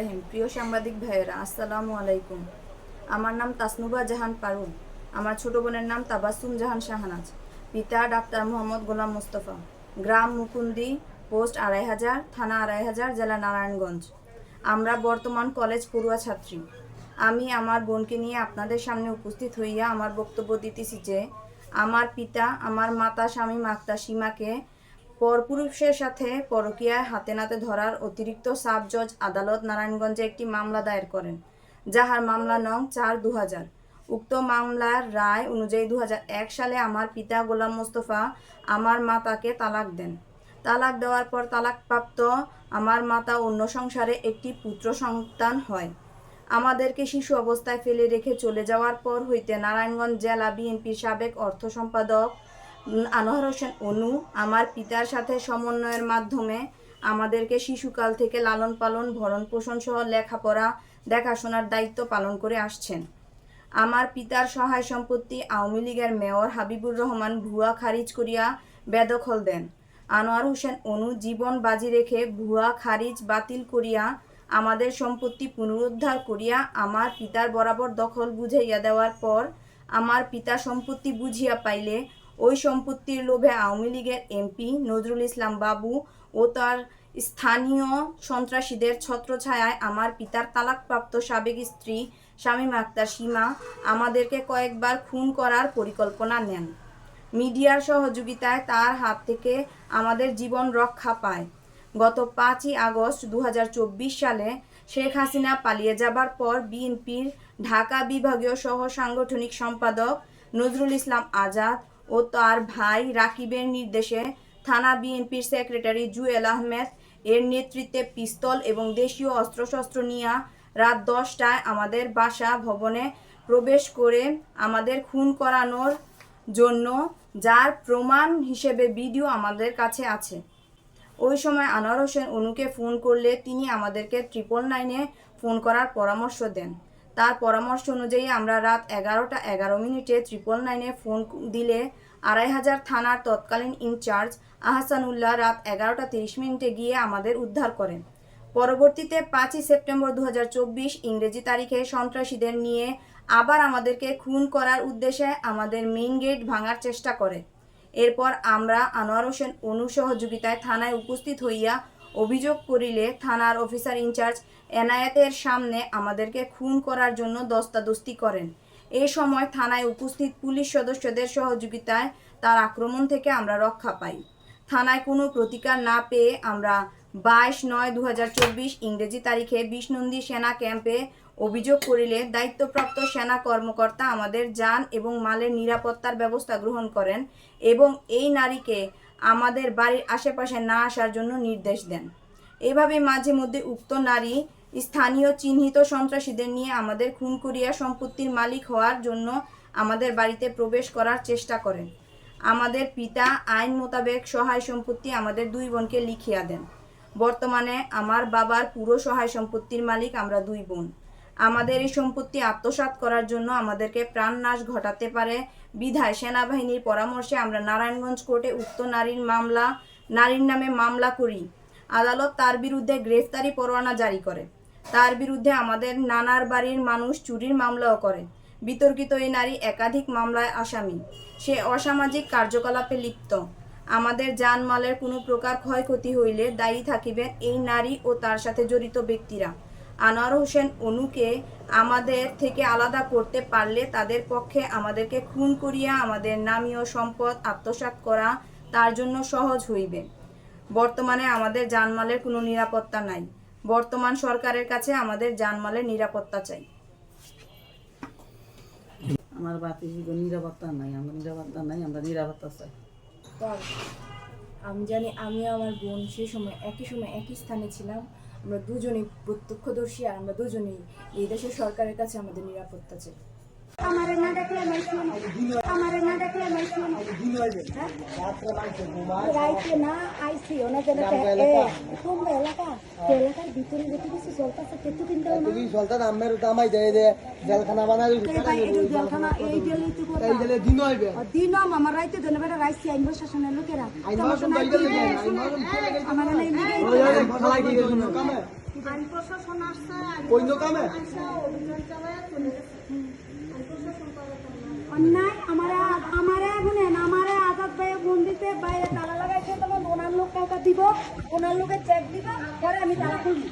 রাহিম প্রিয় সাংবাদিক ভাইয়েরা, আসসালামু আলাইকুম। আমার নাম তাসনুবা জাহান পারুল। আমার ছোট বোনের নাম তাবাসুম জাহান শাহানাজ। পিতা ডাক্তার মোহাম্মদ গোলাম মোস্তফা। গ্রাম মুকুন্দি, পোস্ট আড়াই হাজার, থানা আড়াই হাজার, জেলা নারায়ণগঞ্জ। আমরা বর্তমান কলেজ পড়ুয়া ছাত্রী। আমি আমার বোনকে নিয়ে আপনাদের সামনে উপস্থিত হইয়া আমার বক্তব্য দিতেছি যে, আমার পিতা, আমার মাতা, স্বামী মাক্তা সীমাকে পরপুরুষের সাথে পরকীয়ায় হাতে নাতে ধরার অতিরিক্ত সাব জজ আদালত নারায়ণগঞ্জে একটি মামলা দায়ের করেন, যাহার মামলা নং চার দু উক্ত মামলার রায় অনুযায়ী দুহাজার এক সালে আমার পিতা গোলাম মোস্তফা আমার মাতাকে তালাক দেন। তালাক দেওয়ার পর তালাকপ্রাপ্ত আমার মাতা অন্য সংসারে একটি পুত্র সন্তান হয়। আমাদেরকে শিশু অবস্থায় ফেলে রেখে চলে যাওয়ার পর হইতে নারায়ণগঞ্জ জেলা বিএনপির সাবেক অর্থ সম্পাদক আনোয়ার হোসেন অনু, আমার পিতার সাথে সমন্বয়ের মাধ্যমে আমাদেরকে শিশুকাল থেকে লালন পালন, ভরণ পোষণ সহ লেখাপড়া, দেখাশোনার দায়িত্ব পালন করে আসছেন। আমার পিতার সহায় সম্পত্তি আওয়ামী লীগের মেয়র হাবিবুর রহমান ভুয়া খারিজ করিয়া বেদখল দেন। আনোয়ার হোসেন অনু জীবন বাজি রেখে ভুয়া খারিজ বাতিল করিয়া আমাদের সম্পত্তি পুনরুদ্ধার করিয়া আমার পিতার বরাবর দখল বুঝাইয়া দেওয়ার পর আমার পিতা সম্পত্তি বুঝিয়া পাইলে ওই সম্পত্তির লোভে আওয়ামী লীগের এমপি নজরুল ইসলাম বাবু ও তার স্থানীয় সন্ত্রাসীদের ছত্রছায়ায় আমার পিতার তালাকপ্রাপ্ত সাবেক স্ত্রী শামীম আক্তার সীমা আমাদেরকে কয়েকবার খুন করার পরিকল্পনা নেন। মিডিয়ার সহযোগিতায় তার হাত থেকে আমাদের জীবন রক্ষা পায়। গত পাঁচই আগস্ট দু হাজার চব্বিশ সালে শেখ হাসিনা পালিয়ে যাবার পর বিএনপির ঢাকা বিভাগীয় সহ সাংগঠনিক সম্পাদক নজরুল ইসলাম আজাদ ও তার ভাই রাকিবের নির্দেশে থানা বিএনপির সেক্রেটারি জুয়েল আহমেদ এর নেতৃত্বে পিস্তল এবং দেশীয় অস্ত্রশস্ত্র নিয়ে রাত দশটায় আমাদের বাসা ভবনে প্রবেশ করে আমাদের খুন করানোর জন্য যার প্রমাণ হিসেবে ভিডিও আমাদের কাছে আছে। ওই সময় আনোয়ার হোসেন অনুকে ফোন করলে তিনি আমাদেরকে ট্রিপল নাইনে ফোন করার পরামর্শ দেন। তার পরামর্শ অনুযায়ী আমরা রাত এগারোটা এগারো মিনিটে ট্রিপল নাইনে ফোন দিলে আড়াই হাজার থানার তৎকালীন ইনচার্জ আহসানুল্লাহ রাত এগারোটা তিরিশ মিনিটে গিয়ে আমাদের উদ্ধার করেন। পরবর্তীতে পাঁচই সেপ্টেম্বর দু হাজার চব্বিশ ইংরেজি তারিখে সন্ত্রাসীদের নিয়ে আবার আমাদেরকে খুন করার উদ্দেশ্যে আমাদের মেইন গেট ভাঙার চেষ্টা করে। এরপর আমরা আনোয়ার হোসেন অনু সহযোগিতায় থানায় উপস্থিত হইয়া অভিযোগ করিলে থানার অফিসার ইনচার্জ এনায়েতের সামনে আমাদেরকে খুন করার জন্য দস্তাদস্তি করেন। এই সময় থানায় উপস্থিত পুলিশ সদস্যদের সহযোগিতায় তার আক্রমণ থেকে আমরা রক্ষা পাই। থানায় কোনো প্রতিকার না পেয়ে আমরা বাইশ নয় দু ইংরেজি তারিখে বিষ্ণন্দী সেনা ক্যাম্পে অভিযোগ করিলে দায়িত্বপ্রাপ্ত সেনা কর্মকর্তা আমাদের যান এবং মালের নিরাপত্তার ব্যবস্থা গ্রহণ করেন এবং এই নারীকে আমাদের বাড়ির আশেপাশে না আসার জন্য নির্দেশ দেন। এভাবে মাঝে মধ্যে উক্ত নারী স্থানীয় চিহ্নিত সন্ত্রাসীদের নিয়ে আমাদের খুন করিয়া সম্পত্তির মালিক হওয়ার জন্য আমাদের বাড়িতে প্রবেশ করার চেষ্টা করেন। আমাদের পিতা আইন মোতাবেক সহায় সম্পত্তি আমাদের দুই বোনকে লিখিয়া দেন। বর্তমানে আমার বাবার পুরো সহায় সম্পত্তির মালিক আমরা দুই বোন। আমাদের এই সম্পত্তি আত্মসাৎ করার জন্য আমাদেরকে প্রাণনাশ ঘটাতে পারে। বিধায় সেনাবাহিনীর পরামর্শে আমরা নারায়ণগঞ্জ কোর্টে উক্ত নারীর মামলা, নারীর নামে মামলা করি। আদালত তার বিরুদ্ধে গ্রেফতারি পরোয়ানা জারি করে। তার বিরুদ্ধে আমাদের নানার বাড়ির মানুষ চুরির মামলাও করে। বিতর্কিত এই নারী একাধিক মামলায় আসামি। সে অসামাজিক কার্যকলাপে লিপ্ত। আমাদের জানমালের কোনো প্রকার ক্ষয়ক্ষতি হইলে দায়ী থাকিবেন এই নারী ও তার সাথে জড়িত ব্যক্তিরা। আনোয়ার হোসেন অনুকে আমাদের থেকে আলাদা করতে পারলে তাদের পক্ষে আমাদেরকে খুন করিয়া আমাদের নামীয় সম্পদ আত্মসাৎ করা তার জন্য সহজ হইবে। বর্তমানে আমাদের জানমালের কোনো নিরাপত্তা নাই। বর্তমান সরকারের কাছে আমাদের জানমালের নিরাপত্তা চাই। আমার বাতি জীবন নিরাপত্তা নাই আমার নিরাপত্তা নাই আমরা নিরাপত্তা চাই। আমি জানি আমি আমার বোন সেই সময় একই সময় একই স্থানে ছিলাম। আমরা দুজনেই প্রত্যক্ষদর্শী আর আমরা দুজনেই এই দেশের সরকারের কাছে আমাদের নিরাপত্তা চাই। আমার না দেখলে আমার না। দেখলে রাইতে না আইসি ওনা যেন তোমরা এলাকা। এলাকার ভিতরে যেতে কিছু চলতেছে কেতু কিনতে তুমি সলতান আমের দামাই দেয় দে। জেলখানা বানাই ভাই এই জলখানা তো এই গেলে দিন হইবে দিনম আমার রাইতে দেন বেটা আইন শাসনের লোকেরা। আইন শাসন তো এই গেলে আইন শাসন আমার নাই ওই খালাই দিয়ে শুনো কামে। আইন প্রশাসন আসছে আইন কামে? অভিযান চালায় চলে গেছে। আইন প্রশাসন করে অন্যায় আমারে আমারে শুনেন আমারে আজাদ ভাই বন্দিতে বাইরে তালা লাগাইছে তোমার ওনার লোকের চেক দিব পরে আমি তারা খুলবি।